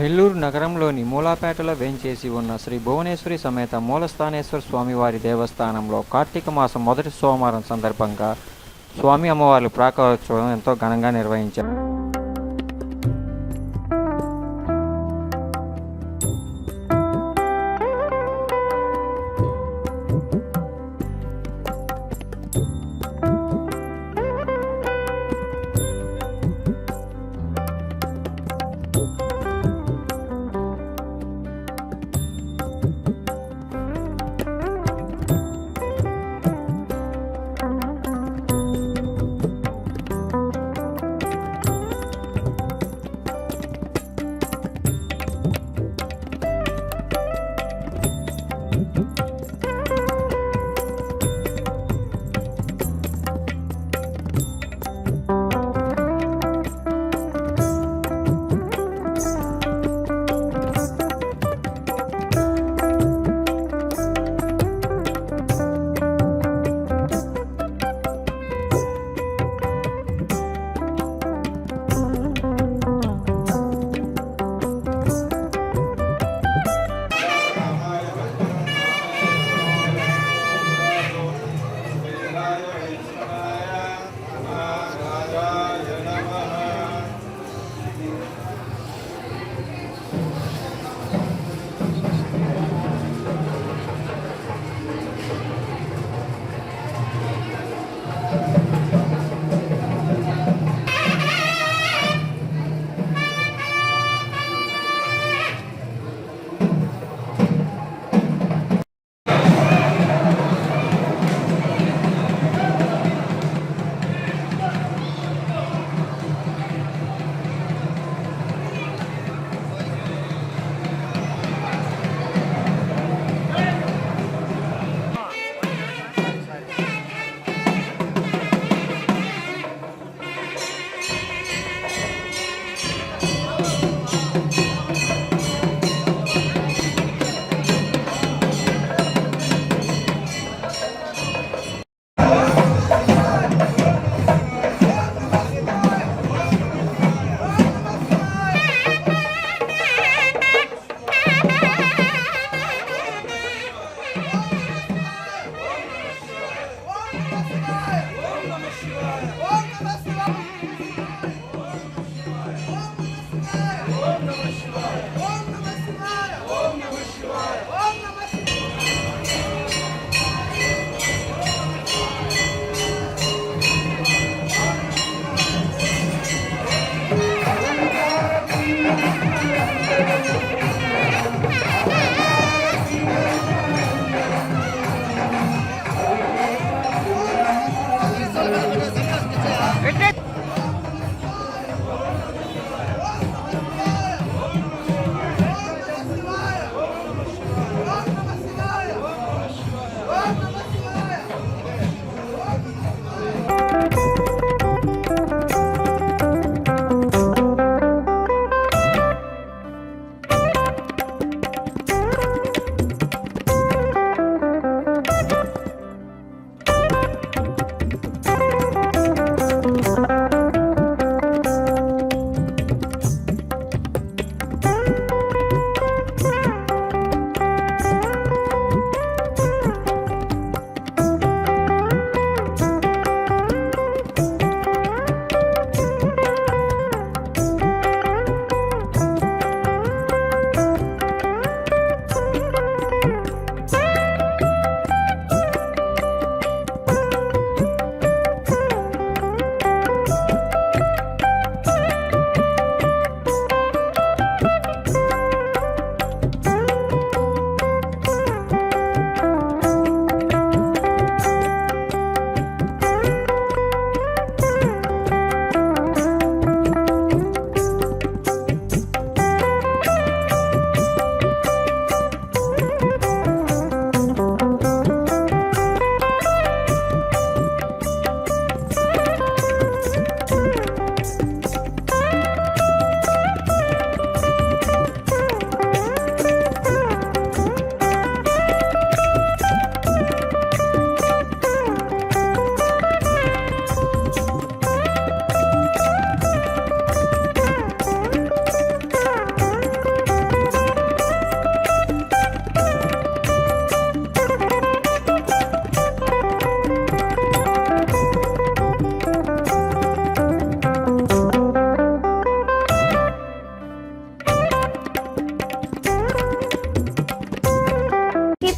నెల్లూరు నగరంలోని మూలాపేటలో వేంచేసి ఉన్న శ్రీ భువనేశ్వరి సమేత మూలస్థానేశ్వర స్వామివారి దేవస్థానంలో కార్తీక మాసం మొదటి సోమవారం సందర్భంగా స్వామి అమ్మవార్ల ప్రాకోత్సవం ఎంతో ఘనంగా నిర్వహించారు.